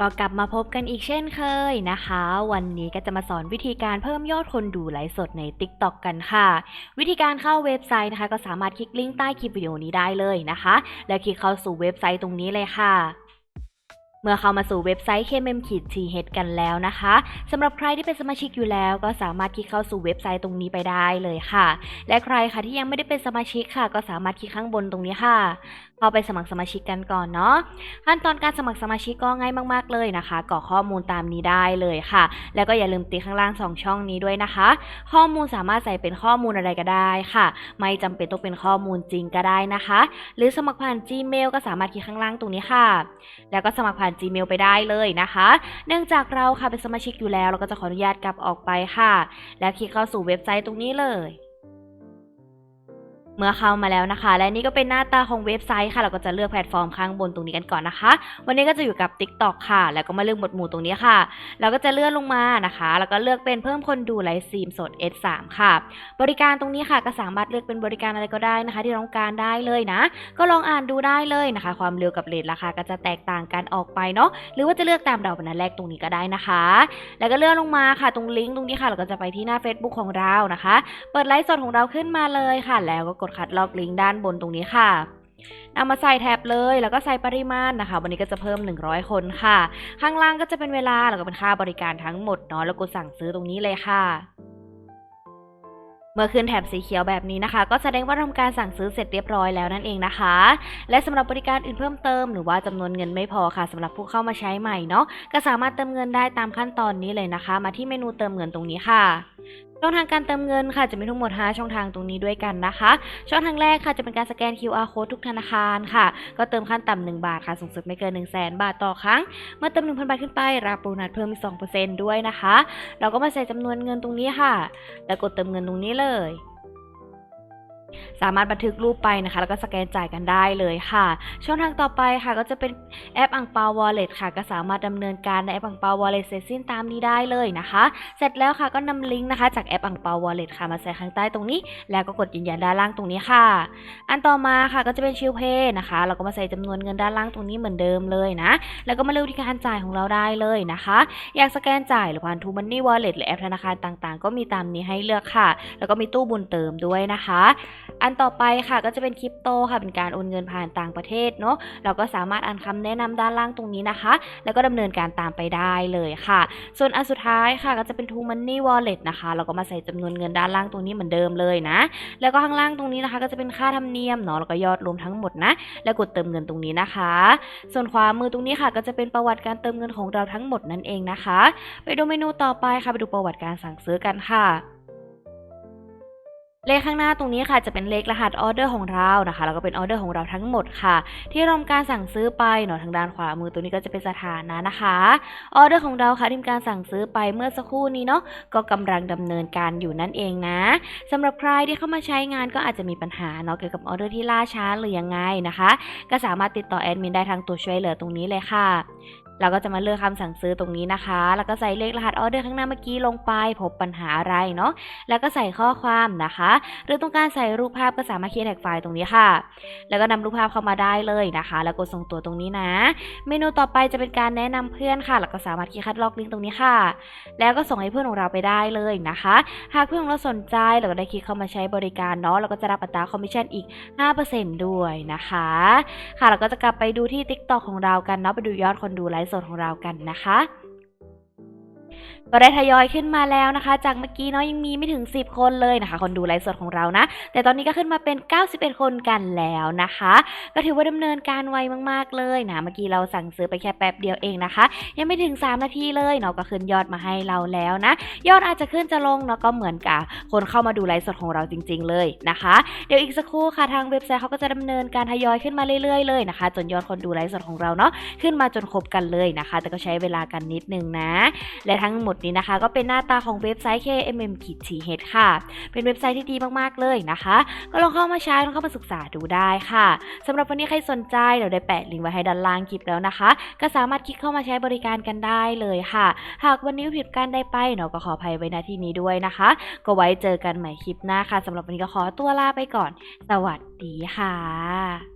ก็กลับมาพบกันอีกเช่นเคยนะคะ วันนี้ก็จะมาสอนวิธีการเพิ่มยอดคนดูไลฟ์สดใน TikTok กันค่ะ วิธีการเข้าเว็บไซต์นะคะ ก็สามารถคลิกลิงก์ใต้คลิปวิดีโอนี้ได้เลยนะคะ แล้วคลิกเข้าสู่เว็บไซต์ตรงนี้เลยค่ะเมื่อเข้ามาสู่เว็บไซต์ KMM ขีด TH กันแล้วนะคะสำหรับใครที่เป็นสมาชิกอยู่แล้ว ก็สามารถคลิกเข้าสู่เว็บไซต์ตรงนี้ไปได้เลยค่ะ และใครค่ะที่ยังไม่ได้เป็นสมาชิกค่ะ ก็สามารถคลิกข้างบนตรงนี้ค่ะ เข้าไปสมัครสมาชิกกันก่อนเนาะขั้นตอนการสมัครสมาชิกก็ง่ายมากๆเลยนะคะกรอกข้อมูลตามนี้ได้เลยค่ะ แล้วก็อย่าลืมติ๊กข้างล่าง 2 ช่องนี้ด้วยนะคะ ข้อมูลสามารถใส่เป็นข้อมูลอะไรก็ได้ค่ะ ไม่จำเป็นต้องเป็นข้อมูลจริงก็ได้นะคะ หรือสมัครผ่าน Gmail ก็สามารถคลิกข้างล่างตรงนี้ค่ะ แล้วก็สมัครผ่าน Gmail ไปได้เลยนะคะ เนื่องจากเราค่ะเป็นสมาชิกอยู่แล้ว เราก็จะขออนุญาตกลับออกไปค่ะ แล้วคลิกเข้าสู่เว็บไซต์ตรงนี้เลย เมื่อเข้ามาแล้วนะคะ และนี่ก็เป็นหน้าตาของเว็บไซต์ค่ะ เราก็จะเลือกแพลตฟอร์มข้างบนตรงนี้กันก่อนนะคะ วันนี้ก็จะอยู่กับ TikTok ค่ะ แล้วก็มาเลือกหมวดหมู่ตรงนี้ค่ะ เราก็จะเลื่อนลงมานะคะ แล้วก็เลือกเป็นเพิ่มคนดูไลฟ์สตรีมสด S3 ค่ะ บริการตรงนี้ค่ะก็สามารถเลือกเป็นบริการอะไรก็ได้นะคะ ที่เราต้องการได้เลยนะ ก็ลองอ่านดูได้เลยนะคะ ความเร็วกับเรทราคาก็จะแตกต่างกันออกไปเนาะ หรือว่าจะเลือกตามดาวบรรณาแรกตรงนี้ก็ได้นะคะ แล้วก็เลื่อนลงมาค่ะ ตรงลิงก์ตรงนี้ค่ะ เราก็จะไปที่หน้า Facebook ของเรานะคะ เปิดไลฟ์สดของเราขึ้นมาเลยค่ะ แล้วก็ดคัดลอกลิงก์ด้านบนตรงนี้ค่ะนำมาใส่แท็บเลยแล้วก็ใส่ปริมาณนะคะ วันนี้ก็จะเพิ่ม 100 คนค่ะ ข้างล่างก็จะเป็นเวลาแล้วก็เป็นค่าบริการทั้งหมดเนาะแล้วกดสั่งซื้อตรงนี้เลยค่ะ เมื่อขึ้นแถบสีเขียวแบบนี้นะคะ ก็แสดงว่าทำการสั่งซื้อเสร็จเรียบร้อยแล้วนั่นเองนะคะ และสำหรับบริการอื่นเพิ่มเติมหรือว่าจำนวนเงินไม่พอค่ะสำหรับผู้เข้ามาใช้ใหม่เนาะก็สามารถเติมเงินได้ตามขั้นตอนนี้เลยนะคะ มาที่เมนูเติมเงินตรงนี้ค่ะ ช่องทางการเติมเงินค่ะจะมีทั้งหมด 5 ช่องทางตรงนี้ด้วยกันนะคะ ช่องทางแรกค่ะจะเป็นการสแกน QR code ทุกธนาคารค่ะ ก็เติมขั้นต่ำ1บาทค่ะสูงสุดไม่เกิน 1 0 0 0 0แบาทต่อครั้ง เมื่อเติม 1,000 บาทขึ้นไป รับโบนัสเพิ่มอีก2%ด้วยนะคะ เราก็มาใส่จำนวนเงินตรงนี้ค่ะ แล้วกดเติมเงินตรงนี้เลย สามารถบันทึกรูปไปนะคะ แล้วก็สแกนจ่ายกันได้เลยค่ะ ช่องทางต่อไปค่ะ ก็จะเป็นแอปอังเปาวอลเล็ตค่ะ ก็สามารถดำเนินการในแอปอังเปาวอลเล็ตเสร็จสิ้นตามนี้ได้เลยนะคะ เสร็จแล้วค่ะก็นำลิงก์นะคะจากแอปอังเปาวอลเล็ตค่ะมาใส่ข้างใต้ตรงนี้ แล้วก็กดยืนยันด้านล่างตรงนี้ค่ะ อันต่อมาค่ะก็จะเป็นชิลเพย์นะคะ เราก็มาใส่จำนวนเงินด้านล่างตรงนี้เหมือนเดิมเลยนะ แล้วก็มาเลือกวิธีการจ่ายของเราได้เลยนะคะ อยากสแกนจ่ายหรือผ่านทูมันนี่วอลเล็ตหรือแอปธนาคารต่างๆ ก็มีตามนี้ให้เลือกค่ะ แล้วก็มีตู้บุญเติมด้วยนะคะ อันต่อไปค่ะก็จะเป็นคริปโตค่ะเป็นการโอนเงินผ่านต่างประเทศเนาะเราก็สามารถอ่านคำแนะนำด้านล่างตรงนี้นะคะ แล้วก็ดำเนินการตามไปได้เลยค่ะ ส่วนอันสุดท้ายค่ะก็จะเป็น True Money Wallet นะคะ เราก็มาใส่จำนวนเงินด้านล่างตรงนี้เหมือนเดิมเลยนะ แล้วก็ข้างล่างตรงนี้นะคะ ก็จะเป็นค่าธรรมเนียมเนาะแล้วก็ยอดรวมทั้งหมดนะ แล้วกดเติมเงินตรงนี้นะคะ ส่วนขวามือตรงนี้ค่ะ ก็จะเป็นประวัติการเติมเงินของเราทั้งหมดนั่นเองนะคะ ไปดูเมนูต่อไปค่ะไปดูประวัติการสั่งซื้อกันค่ะ เลขข้างหน้าตรงนี้ค่ะจะเป็นเลขรหัสออเดอร์ของเรานะคะ แล้วก็เป็นออเดอร์ของเราทั้งหมดค่ะ ที่รวมการสั่งซื้อไปเนาะทางด้านขวามือตัวนี้ก็จะเป็นสถานะนะคะออเดอร์ของเราค่ะที่มีการสั่งซื้อไปเมื่อสักครู่นี้เนาะก็กำลังดำเนินการอยู่นั่นเองนะสำหรับใครที่เข้ามาใช้งานก็อาจจะมีปัญหาเนาะเกี่ยวกับออเดอร์ที่ล่าช้าหรือยังไงนะคะ ก็สามารถติดต่อแอดมินได้ทางตัวช่วยเหลือตรงนี้เลยค่ะ เราก็จะมาเลือกคำสั่งซื้อตรงนี้นะคะ แล้วก็ใส่เลขรหัสออเดอร์ข้างหน้าเมื่อกี้ลงไป พบปัญหาอะไรเนาะ แล้วก็ใส่ข้อความนะคะ หรือต้องการใส่รูปภาพก็สามารถเขียนแท็กไฟล์ตรงนี้ค่ะ แล้วก็นำรูปภาพเข้ามาได้เลยนะคะ แล้วกดส่งตัวตรงนี้นะ เมนูต่อไปจะเป็นการแนะนำเพื่อนค่ะ แล้วก็สามารถคลิกคัดลอกลิงก์ตรงนี้ค่ะ แล้วก็ส่งให้เพื่อนของเราไปได้เลยนะคะ หากเพื่อนของเราสนใจเราก็ได้คลิกเข้ามาใช้บริการเนาะ เราก็จะรับอัตราคอมมิชชั่นอีก 5%ด้วยนะคะ ค่ะ เราก็จะกลับไปดูที่ TikTok ของเรากันเนาะ ไปดูยอดคนดูไลฟ์สดของเรากันนะคะ ก็ได้ทยอยขึ้นมาแล้วนะคะ จากเมื่อกี้เนาะยังมีไม่ถึง 10 คนเลยนะคะ คนดูไลฟ์สดของเรานะ แต่ตอนนี้ก็ขึ้นมาเป็น 91 คนกันแล้วนะคะ ก็ถือว่าดำเนินการไวมากๆเลยนะเมื่อกี้เราสั่งซื้อไปแค่แป๊บเดียวเองนะคะ ยังไม่ถึง 3 นาทีเลยเนาะก็ขึ้นยอดมาให้เราแล้วนะ ยอดอาจจะขึ้นจะลงเนาะก็เหมือนกับคนเข้ามาดูไลฟ์สดของเราจริง ๆ เลยนะคะ เดี๋ยวอีกสักครู่ค่ะทางเว็บไซต์เขาก็จะดำเนินการทยอยขึ้นมาเรื่อยๆเลยนะคะ จนยอดคนดูไลฟ์สดของเราเนาะขึ้นมาจนครบกันเลยนะคะ แต่ก็ใช้เวลากันนิดนึงนะ และทั้งหมดดนี้นะคะ ก็เป็นหน้าตาของเว็บไซต์ KMM ขีด TH ค่ะ เป็นเว็บไซต์ที่ดีมากๆเลยนะคะ ก็ลองเข้ามาใช้ลองเข้ามาศึกษาดูได้ค่ะสำหรับวันนี้ใครสนใจเราได้แปะลิงก์ไว้ให้ด้านล่างคลิปแล้วนะคะ ก็สามารถคลิกเข้ามาใช้บริการกันได้เลยค่ะ หากวันนี้ผิดการได้ไปเนาะก็ขออภัยไว้ณที่นี้ด้วยนะคะ ก็ไว้เจอกันใหม่คลิปหน้าค่ะสำหรับวันนี้ก็ขอตัวลาไปก่อน สวัสดีค่ะ